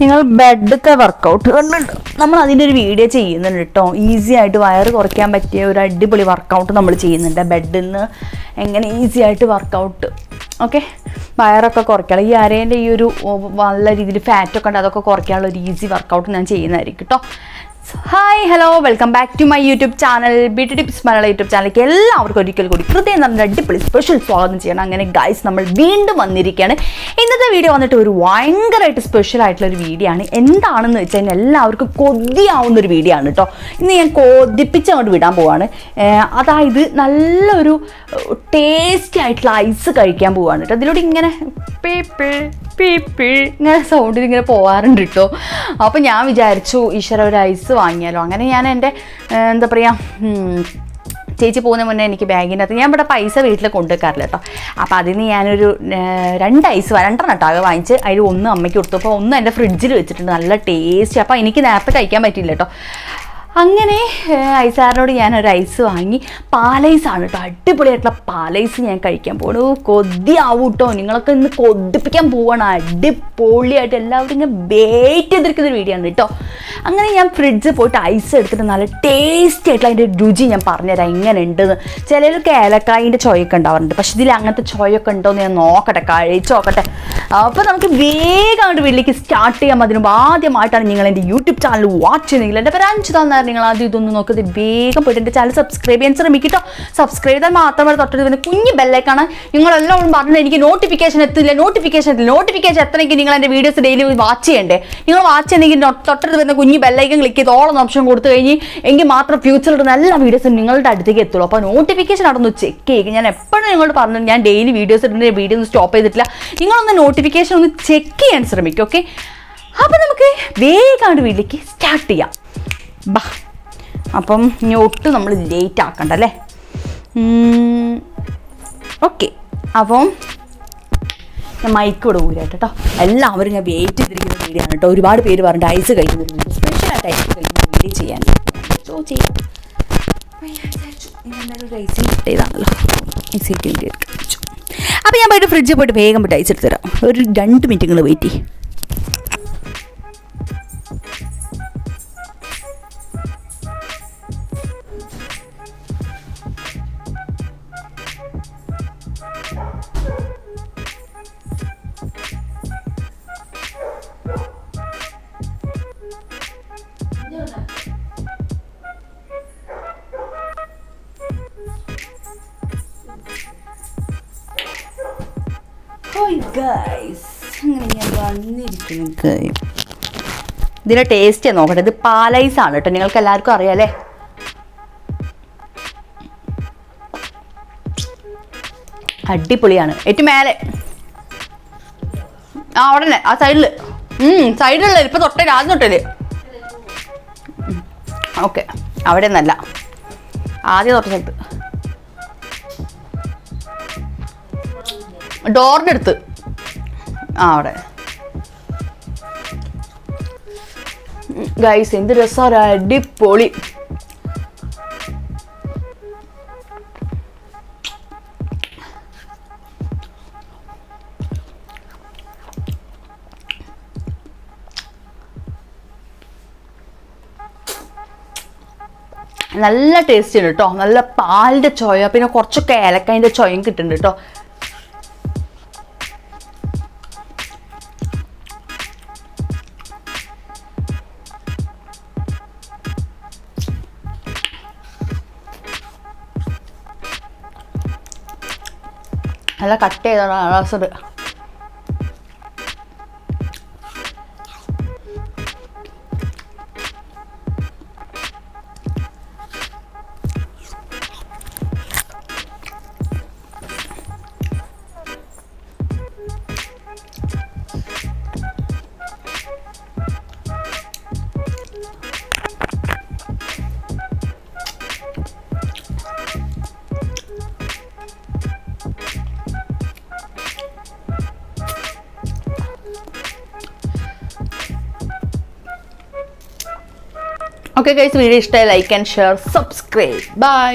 നിങ്ങൾ ബെഡത്തെ വർക്കൗട്ട് കണ്ടുണ്ട് നമ്മൾ അതിന്റെ ഒരു വീഡിയോ ചെയ്യുന്നുണ്ട് കേട്ടോ ഈസി ആയിട്ട് വയറ് കുറയ്ക്കാൻ പറ്റിയ ഒരു അടിപൊളി വർക്കൗട്ട് നമ്മൾ ചെയ്യുന്നുണ്ട്. ബെഡിൽ നിന്ന് എങ്ങനെ ഈസി ആയിട്ട് വർക്കൗട്ട് ഓക്കെ വയറൊക്കെ കുറയ്ക്കണം ഈ അരേന്റെ ഈ ഒരു നല്ല രീതിയിൽ ഫാറ്റൊക്കെ ഉണ്ട് അതൊക്കെ കുറയ്ക്കാനുള്ള ഒരു ഈസി വർക്കൗട്ട് ഞാൻ ചെയ്യുന്നതായിരിക്കും കേട്ടോ hi hello welcome back to my YouTube channel beauty tips Malayala YouTube ചാനലിലേക്ക് എല്ലാവർക്കും ഒരിക്കൽ കൂടി ഹൃദയം നമ്മൾ അടിപൊളി സ്പെഷ്യൽ സ്വാഗതം ചെയ്യണം. അങ്ങനെ ഗൈസ് നമ്മൾ വീണ്ടും വന്നിരിക്കുകയാണ്. ഇന്നത്തെ വീഡിയോ വന്നിട്ട് ഒരു ഭയങ്കരമായിട്ട് സ്പെഷ്യൽ ആയിട്ടുള്ള ഒരു വീഡിയോ ആണ്. എന്താണെന്ന് വെച്ച് കഴിഞ്ഞാൽ എല്ലാവർക്കും കൊതിയാവുന്ന ഒരു വീഡിയോ ആണ് കേട്ടോ ഇന്ന് ഞാൻ കൊതിപ്പിച്ച് അങ്ങോട്ട് വിടാൻ പോവാണ്. അതായത് നല്ലൊരു ടേസ്റ്റി ആയിട്ടുള്ള ഐസ് കഴിക്കാൻ പോവാണ് കേട്ടോ അതിലൂടെ ഇങ്ങനെ പീപ്പിൾ. ഇങ്ങനെ സൗണ്ടിൽ ഇങ്ങനെ പോവാറുണ്ട് കേട്ടോ അപ്പോൾ ഞാൻ വിചാരിച്ചു ഈശ്വര ഒരു ഐസ് വാങ്ങിയാലോ. അങ്ങനെ ഞാൻ എന്റെ എന്താ പറയുക ചേച്ചി പോകുന്ന മുന്നേ എനിക്ക് ബാഗിന്റെ അകത്ത് ഞാൻ ഇവിടെ പൈസ വീട്ടിൽ കൊണ്ടുവെക്കാറില്ല കേട്ടോ അപ്പോൾ അതിന് ഞാനൊരു രണ്ട് ഐസ് രണ്ടെണ്ണം കേട്ടോ അത് വാങ്ങിച്ച്. അതിൽ ഒന്ന് അമ്മയ്ക്ക് കൊടുത്തു. അപ്പോൾ ഒന്ന് എന്റെ ഫ്രിഡ്ജിൽ വെച്ചിട്ടുണ്ട്. നല്ല ടേസ്റ്റ്. അപ്പോൾ എനിക്ക് നേരത്തെ കഴിക്കാൻ പറ്റില്ല കേട്ടോ അങ്ങനെ ഐസാറിനോട് ഞാൻ ഒരു ഐസ് വാങ്ങി. പാലൈസാണ് കേട്ടോ. അടിപൊളിയായിട്ടുള്ള പാലൈസ് ഞാൻ കഴിക്കാൻ പോണു. കൊതിയാവും കേട്ടോ നിങ്ങളൊക്കെ ഇന്ന് കൊതിപ്പിക്കാൻ പോവാണ്. അടിപൊളിയായിട്ട് എല്ലാവരും ഇങ്ങനെ വെയിറ്റ് ചെയ്തിരിക്കുന്ന വീഡിയോ ആണ് കേട്ടോ. അങ്ങനെ ഞാൻ ഫ്രിഡ്ജിൽ പോയിട്ട് ഐസ് എടുത്തിട്ട് നല്ല ടേസ്റ്റി ആയിട്ടുള്ള അതിന്റെ രുചി ഞാൻ പറഞ്ഞുതരാം. എങ്ങനെ ഉണ്ടെന്ന്. ചിലർക്ക് ഏലക്കായിന്റെ ചോയൊക്കെ ഉണ്ടാവാറുണ്ട്. പക്ഷെ ഇതിൽ അങ്ങനത്തെ ചോയൊക്കെ ഉണ്ടോ എന്ന് ഞാൻ നോക്കട്ടെ. കഴിച്ച് നോക്കട്ടെ. അപ്പോൾ നമുക്ക് വേഗം അങ്ങോട്ട് വീട്ടിലേക്ക് സ്റ്റാർട്ട് ചെയ്യാം. അതിന് ആദ്യമായിട്ടാണ് നിങ്ങൾ എന്റെ യൂട്യൂബ് ചാനൽ വാച്ച് ചെയ്യുന്നെങ്കിൽ എന്റെ പേര് അഞ്ചു തന്നാൽ നിങ്ങൾ ആദ്യം ഇതൊന്നും നോക്കുന്നത് വേഗം പോയിട്ട് എന്റെ ചാനൽ സബ്സ്ക്രൈബ് ചെയ്യാൻ ശ്രമിക്കട്ടോ. സബ്സ്ക്രൈബ് ചെയ്താൽ മാത്രമേ തൊട്ടത് പിന്നെ കുഞ്ഞ് ബെല്ലേക്കാണ് നിങ്ങളെല്ലാം പറഞ്ഞത് എനിക്ക് നോട്ടിഫിക്കേഷൻ എത്തില്ല. നോട്ടിഫിക്കേഷൻ എത്തില്ല. നോട്ടിഫിക്കേഷൻ എത്തണമെങ്കിൽ നിങ്ങൾ എന്റെ വീഡിയോസ് ഡെയിലി വാച്ച് ചെയ്യണ്ടേ? നിങ്ങൾ വാച്ച് ചെയ്യണമെങ്കിൽ തൊട്ടടുത്ത് വരുന്ന കുഞ്ഞ് ബെല്ലൈക്കൻ ക്ലിക്ക് ചെയ്ത് ഓളം ഓപ്ഷൻ കൊടുത്തു കഴിഞ്ഞ് എങ്കിൽ മാത്രം ഫ്യൂച്ചറിൽ എല്ലാ വീഡിയോസും നിങ്ങളുടെ അടുത്തേക്ക് എത്തുള്ളൂ. അപ്പോൾ നോട്ടിഫിക്കേഷൻ അവിടെ ചെക്ക് ചെയ്യുക. ഞാൻ എപ്പോഴും നിങ്ങളോട് പറഞ്ഞു ഞാൻ ഡെയിലി വീഡിയോസ് ഇടുന്ന വീഡിയോ ഒന്നും സ്റ്റോപ്പ് ചെയ്തിട്ടില്ല. നിങ്ങളൊന്ന് നോട്ടിഫിക്കേഷൻ ഒന്ന് ചെക്ക് ചെയ്യാൻ ശ്രമിക്കും ഓക്കെ അപ്പോൾ നമുക്ക് വേഗം വീട്ടിലേക്ക് സ്റ്റാർട്ട് ചെയ്യാം. ബാ. അപ്പം ഇനി ഒട്ടും നമ്മൾ ലേറ്റ് ആക്കണ്ട അല്ലേ? ഓക്കെ അപ്പം ഞാൻ മൈക്ക് ഇവിടെ ഊരാട്ട് കേട്ടോ എല്ലാവരും ഞാൻ വെയിറ്റ് ചെയ്തിരിക്കുന്ന വീഡിയോ ആണ് കേട്ടോ ഒരുപാട് പേര് പറഞ്ഞിട്ട് ഐസ് കഴിക്കുന്ന വീഡിയോ സ്പെഷ്യലായിട്ട് ഐസ് കഴിക്കുന്ന വീഡിയോ ചെയ്യാൻ. സോ ചെയ്യാം. ഞാൻ എന്തായാലും ഒരു ഐസിൽ ചെയ്താണല്ലോ. വെച്ചു അപ്പോൾ ഞാൻ പോയിട്ട് ഫ്രിഡ്ജിൽ പോയിട്ട് വേഗം പോയിട്ട് ഐസ് തരാം. ഒരു രണ്ട് മിനിറ്റ് നിങ്ങൾ വെയിറ്റ് ചെയ്യും. ഗൈസ് അങ്ങനെ ടേസ്റ്റ് നോക്കട്ടെ. ഇത് പാലൈസ് ആണ് കേട്ടോ. നിങ്ങൾക്ക് എല്ലാവർക്കും അറിയാലേ അടിപൊളിയാണ്. ഏറ്റവും മേലെ. ആ അവിടെ തന്നെ ആ സൈഡിൽ സൈഡിലുള്ള ഇപ്പൊ തൊട്ടേ ആദ്യം തൊട്ടേ ഓക്കെ അവിടെ നിന്നല്ല. ആദ്യം തൊട്ട സ്ഥലത്ത് ഡോറിന്റെ അടുത്ത്. ആ അവിടെ. ഗൈസ് എന്ത് രസമാണ് അടിപൊളി. നല്ല ടേസ്റ്റ് ഉണ്ട് കേട്ടോ നല്ല പാലിന്റെ ചോയ പിന്നെ കുറച്ചൊക്കെ ഏലക്കായന്റെ ചോയയും കിട്ടുന്നുണ്ട് കേട്ടോ നല്ല കട്ട് ചെയ്താണ് രസമുണ്ട് ഓക്കെ ഗൈസ് വീഡിയോ ഇഷ്ടമായി like and share subscribe bye